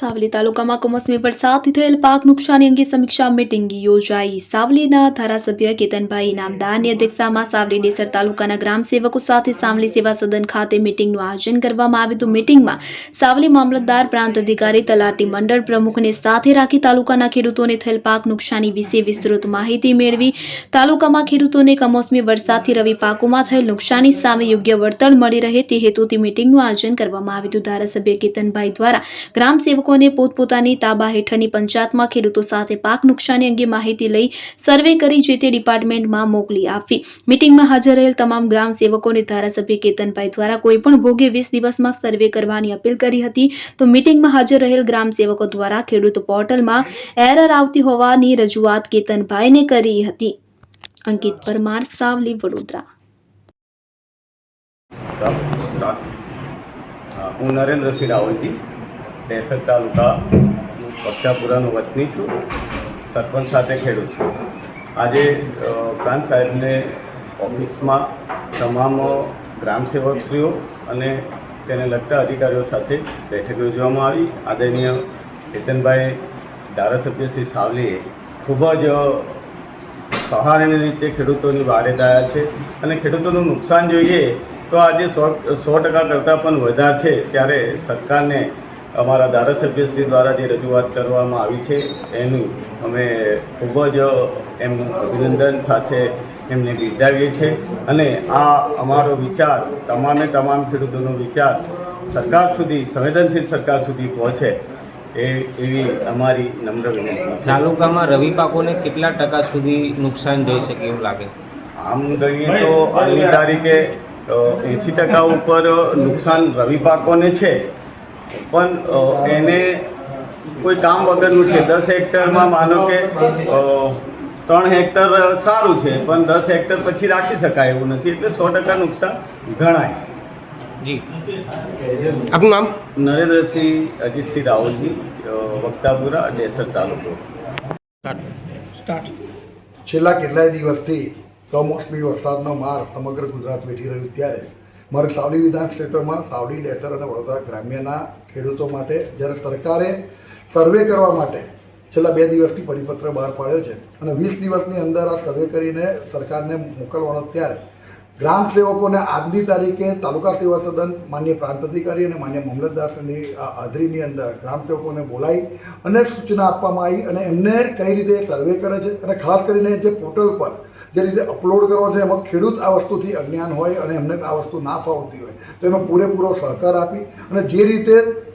સાવલી તાલુકામાં કમોસમી વરસાદથી થયેલ પાક નુકસાની અંગે સમીક્ષા મિટિંગ યોજાઈ. સાવલીના ધારાસભ્ય કેતનભાઈ નામદારની અધ્યક્ષતામાં સાવલી ડેસર તાલુકાના ગ્રામ સેવકો સાથે સાવલી સેવા સદન ખાતે મિટિંગનું આયોજન કરવામાં આવ્યું હતું. મિટિંગમાં સાવલી મામલતદાર પ્રાંત અધિકારી, તલાટી મંડળ પ્રમુખને સાથે રાખી તાલુકાના ખેડૂતોને થયેલ પાક નુકસાની વિશે વિસ્તૃત માહિતી મેળવી. તાલુકામાં ખેડૂતોને કમોસમી વરસાદથી રવિ પાકોમાં થયેલ નુકસાની સામે યોગ્ય વળતર મળી રહે તે હેતુથી મિટિંગનું આયોજન કરવામાં આવ્યું હતું. ધારાસભ્ય કેતનભાઈ દ્વારા ગ્રામ સેવકોને પોતપોતાની તાબા હેઠળની પંચાયતમાં ખેડૂતો સાથે પાક નુકસાની અંગે માહિતી લઈ સર્વે કરી જે તે ડિપાર્ટમેન્ટમાં મોકલી આપવી મિટિંગમાં હાજર રહેલ તમામ ગ્રામ સેવકોને ધારાસભ્ય કેતનભાઈ દ્વારા કોઈપણ ભોગે વીસ દિવસમાં સર્વે કરવાની અપીલ કરી હતી. તો મિટિંગમાં હાજર રહેલ ગ્રામ સેવકો દ્વારા ખેડૂત પોર્ટલમાં એરર આવતી હોવાની રજૂઆત કેતનભાઈને કરી હતી. અંકિત પરમાર, સાવલી, વડોદરા. હું નરેન્દ્રસિંહ રાવલજી. ડેસર તાલુકા હું પક્ષાપુરાનો વતની છું. સરપંચ સાથે ખેડૂત છું. આજે પ્રાંત સાહેબને ઓફિસમાં તમામ ગ્રામસેવકશ્રીઓ અને તેને લગતા અધિકારીઓ સાથે બેઠક યોજવામાં આવી. આદરણીય કેતનભાઈ ધારાસભ્ય શ્રી સાવલીએ ખૂબ જ સહારાની રીતે ખેડૂતોની વારે થયા છે અને ખેડૂતોનું નુકસાન જોઈએ તો આજે સો સો ટકા કરતાં પણ વધારે છે ત્યારે સરકારને અમારા ધારાસભ્યશ્રી દ્વારા જે રજૂઆત કરવામાં આવી છે એનું અમે ખૂબ જ એમનું અભિનંદન સાથે એમને બિરદાવીએ છીએ. અને આ અમારો વિચાર તમામે તમામ ખેડૂતોનો વિચાર સરકાર સુધી સંવેદનશીલ સરકાર સુધી પહોંચે એ એવી અમારી નમ્ર વિનંતી તાલુકામાં રવિ પાકોને કેટલા ટકા સુધી નુકસાન જઈ શકે એવું લાગે? આમ ગણીએ તો આજની તારીખે એંસી ટકા ઉપર નુકસાન રવિ પાકોને છે. પણ એને કોઈ કામ વગરનું છે. દસ હેક્ટરમાં માનો કે ત્રણ હેક્ટર સારું છે પણ દસ હેક્ટર પછી રાખી શકાય એવું નથી. એટલે સો ટકા નુકસાન ગણાય. જી. આપનું નામ? નરેન્દ્રસિંહ અજીતસિંહ રાવલજી વક્તાપુરા ડેસર તાલુકો. છેલ્લા કેટલાય દિવસથી કમોસમી વરસાદનો માર સમગ્ર ગુજરાત વેઠી રહ્યું ત્યારે મારે સાવલી વિધાન ક્ષેત્રમાં સાવલી ડેસર અને વડોદરા ગ્રામ્યના ખેડૂતો માટે જ્યારે સરકારે સર્વે કરવા માટે છેલ્લા બે દિવસથી પરિપત્ર બહાર પાડ્યો છે અને વીસ દિવસની અંદર આ સર્વે કરીને સરકારને મોકલવાનો ત્યારે ગ્રામ સેવકોને આજની તારીખે તાલુકા સેવા સદન માન્ય પ્રાંત અધિકારી અને માન્ય મામલતદારની હાજરીની અંદર ગ્રામ સેવકોને બોલાવી અને સૂચના આપવામાં આવી અને એમને કઈ રીતે સર્વે કરે છે અને ખાસ કરીને જે પોર્ટલ પર જે રીતે અપલોડ કરવો છે એમાં ખેડૂત આ વસ્તુથી અજ્ઞાન હોય અને એમને આ વસ્તુ ના ફાવતી હોય તો એમાં પૂરેપૂરો સહકાર આપી અને જે રીતે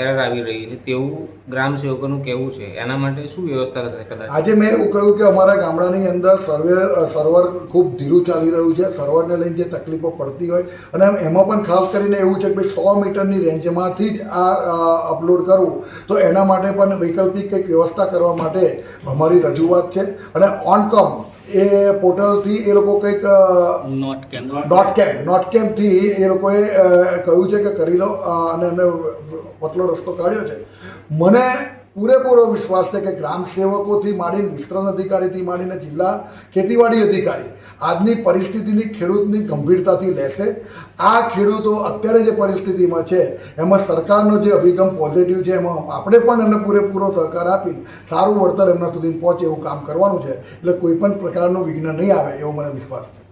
એરર આવી રહી છે. તેવું ગ્રામ સેવકોનું કહેવું છે. એના માટે શું વ્યવસ્થા થશે કદાચ? આજે મેં એવું કહ્યું કે અમારા ગામડાની અંદર સર્વે સર્વર ખૂબ ધીરું ચાલી રહ્યું છે. સર્વરને લઈને જે તકલીફો પડતી હોય અને એમાં પણ ખાસ કરીને એવું છે કે સો મીટરની રેન્જમાંથી જ આ અપલોડ કરવું, તો એના માટે પણ વૈકલ્પિક કંઈક વ્યવસ્થા કરવા માટે અમારી રજૂઆત છે. અને ઓનકમ એ પોર્ટલથી એ લોકો કંઈક નોટ કેમ નોટ કેમ નોટ કેમથી એ લોકોએ કહ્યું છે કે કરી લો અને એમને પતલો રસ્તો કાઢ્યો છે. મને પૂરેપૂરો વિશ્વાસ છે કે ગ્રામ સેવકોથી માંડીને વિસ્તરણ અધિકારીથી માંડીને જિલ્લા ખેતીવાડી અધિકારી આજની પરિસ્થિતિની ખેડૂતની ગંભીરતાથી લેશે. આ ખેડૂતો અત્યારે જે પરિસ્થિતિમાં છે, એમાં સરકારનો જે અભિગમ પોઝિટિવ છે, એમાં આપણે પણ એમને પૂરેપૂરો સહકાર આપી સારું વળતર એમના સુધી પહોંચે એવું કામ કરવાનું છે. એટલે કોઈ પણ પ્રકારનું વિઘ્ન નહીં આવે એવો મને વિશ્વાસ છે.